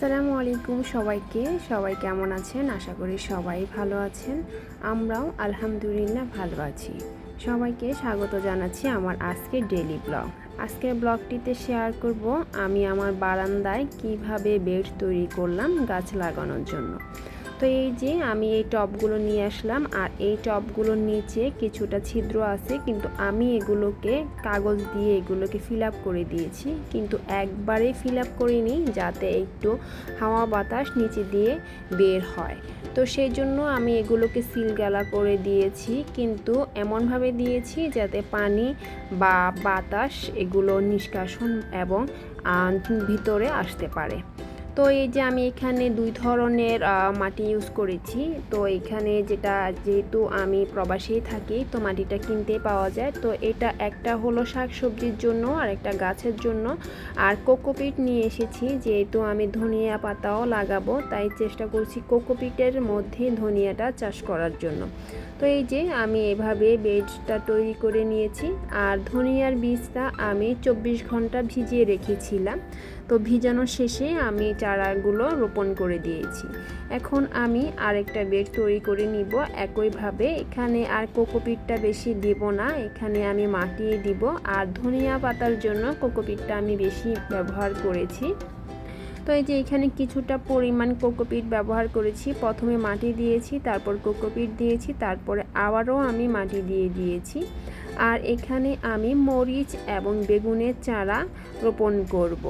আসসালামু আলাইকুম সবাইকে। সবাই কেমন আছেন? আশা করি সবাই ভালো আছেন। আমরাও আলহামদুলিল্লাহ ভালো আছি। সবাইকে স্বাগত জানাচ্ছি আমার আজকের ডেলি ব্লগ আজকের ব্লগটিতে শেয়ার করব আমি আমার বারান্দায় কীভাবে বেড তৈরি করলাম গাছ লাগানোর জন্য। তো এই যে আমি এই টবগুলো নিয়ে আসলাম, আর এই টবগুলোর নিচে কিছুটা ছিদ্র আছে, কিন্তু আমি এগুলোকে কাগজ দিয়ে এগুলোকে ফিল আপ করে দিয়েছি। কিন্তু একবারে ফিল আপ করিনি, যাতে একটু হাওয়া বাতাস নিচে দিয়ে বের হয়। তো সেই জন্য আমি এগুলোকে সিলগালা করে দিয়েছি, কিন্তু এমনভাবে দিয়েছি যাতে পানি বা বাতাস এগুলো নিষ্কাশন এবং ভিতরে আসতে পারে। তো এই যে আমি এখানে দুই ধরনের মাটি ইউজ করেছি। তো এখানে যেটা, যেহেতু আমি প্রবাসী থাকি, তো মাটিটা কিনতে পাওয়া যায়। তো এটা একটা হলো শাক সবজির জন্য, আর একটা গাছের জন্য। আর কোকোপিট নিয়ে এসেছি, যেহেতু আমি ধনিয়া পাতাও লাগাবো, তাই চেষ্টা করছি কোকোপিটের মধ্যে ধনিয়াটা চাষ করার জন্য। তো এই যে আমি এভাবে বেডটা তৈরি করে নিয়েছি। আর ধনিয়ার বীজটা আমি চব্বিশ ঘণ্টা ভিজিয়ে রেখেছিলাম। তো ভিজানোর শেষে আমি চারাগুলো রোপণ করে দিয়েছি। এখন আমি আরেকটা বেড তৈরি করে নিব। একইভাবে এখানে আর কোকোপিটটা বেশি দিব না। এখানে আমি মাটি দিব। আর ধনিয়া পাতার জন্য কোকোপিটটা আমি বেশি ব্যবহার করেছি। তো এই যে এখানে কিছুটা পরিমাণ কোকোপিট ব্যবহার করেছি। প্রথমে মাটি দিয়েছি, তারপর কোকোপিট দিয়েছি, তারপরে আবারও আমি মাটি দিয়ে দিয়েছি। আর এখানে আমি মরিচ এবং বেগুনের চারা রোপণ করব।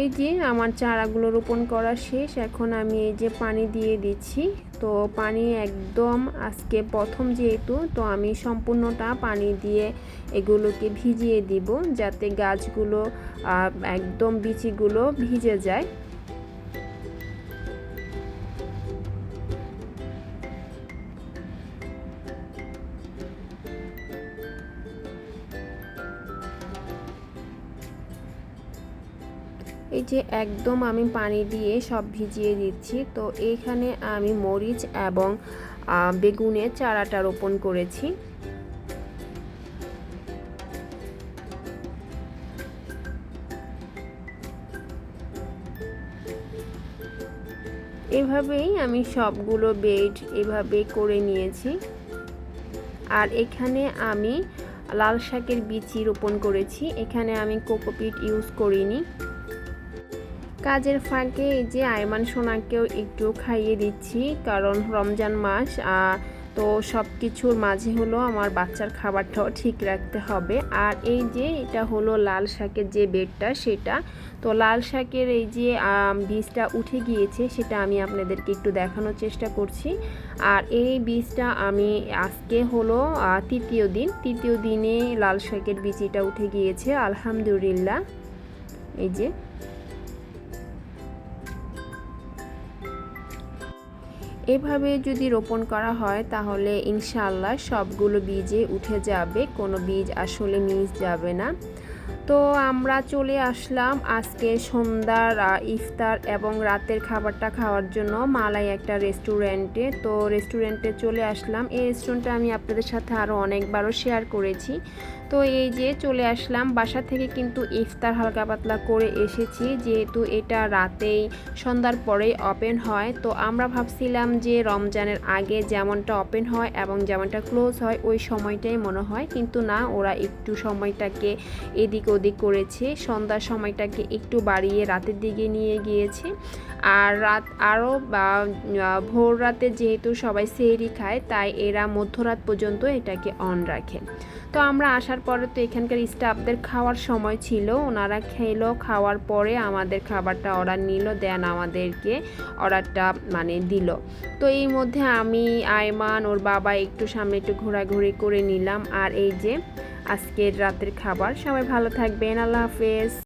এই যে আমার চারাগুলো রোপণ করা শেষ, এখন আমি এই যে পানি দিয়ে দিচ্ছি। তো পানি একদম আজকে প্রথম যেহেতু, তো আমি সম্পূর্ণটা পানি দিয়ে এগুলোকে ভিজিয়ে দিব যাতে গাছগুলো একদম বিচিগুলো ভিজে যায়। এই যে একদম আমি পানি দিয়ে সব ভিজিয়ে দিচ্ছি। তো এইখানে আমি মরিচ এবং বেগুনের চারাটা রোপণ করেছি। এভাবেই আমি সবগুলো বেড এভাবে করে নিয়েছি। আর এখানে আমি লাল শাকের বিচি রোপণ করেছি। এখানে আমি কোকোপিট ইউজ করিনি। কাজের ফাঁকে এই যে আয়মান সোনাকেও একটু খাইয়ে দিচ্ছি, কারণ রমজান মাস তো সব কিছুর মাঝে হলো আমার বাচ্চার খাবারটাও ঠিক রাখতে হবে। আর এই যে এটা হলো লাল শাকের যে বেডটা, সেটা, তো লাল শাকের এই যে বীজটা উঠে গিয়েছে, সেটা আমি আপনাদেরকে একটু দেখানোর চেষ্টা করছি। আর এই বীজটা আমি আজকে হলো তৃতীয় দিন, তৃতীয় দিনে লাল শাকের বীজিটা উঠে গিয়েছে, আলহামদুলিল্লাহ। এই যে এভাবে যদি রোপণ করা হয়, তাহলে ইনশাল্লাহ সবগুলো বীজে উঠে যাবে। কোনো বীজ আসলে মিস যাবে না। তো আমরা চলে আসলাম আজকে সন্ধ্যার ইফতার এবং রাতের খাবারটা খাওয়ার জন্য মালাই একটা রেস্টুরেন্টে তো রেস্টুরেন্টে চলে আসলাম। এই রেস্টুরেন্টটা আমি আপনাদের সাথে আরও অনেকবারও শেয়ার করেছি। তো এই যে চলে আসলাম। বাসা থেকে কিন্তু ইফতার হালকা পাতলা করে এসেছি। যেহেতু এটা রাতেই সন্ধ্যার পরেই ওপেন হয়। তো আমরা ভাবছিলাম যে রমজানের আগে যেমনটা ওপেন হয় এবং যেমনটা ক্লোজ হয়, ওই সময়টাই মনে হয়। কিন্তু না, ওরা একটু সময়টাকে এদিক ওদিক করেছে। সন্ধ্যার সময়টাকে একটু বাড়িয়ে রাতের দিকে নিয়ে গিয়েছে। আর রাত আরও বা ভোর রাতে যেহেতু সবাই সেহরি খায়, তাই এরা মধ্যরাত পর্যন্ত এটাকে অন রাখে। তো আমরা আসার পরে তো এখানকার স্টাফদের খাওয়ার সময় ছিল। ওনারা খেলো, খাওয়ার পরে আমাদের খাবারটা অর্ডার নিল দেন আমাদেরকে অর্ডারটা মানে দিল। তো এই মধ্যে আমি, আয়মান, ওর বাবা একটু সামনে একটু ঘোরাঘুরি করে নিলাম। আর এই যে আজকের রাতের খাবার। সবাই ভালো থাকবেন। আল্লাহ হাফেজ।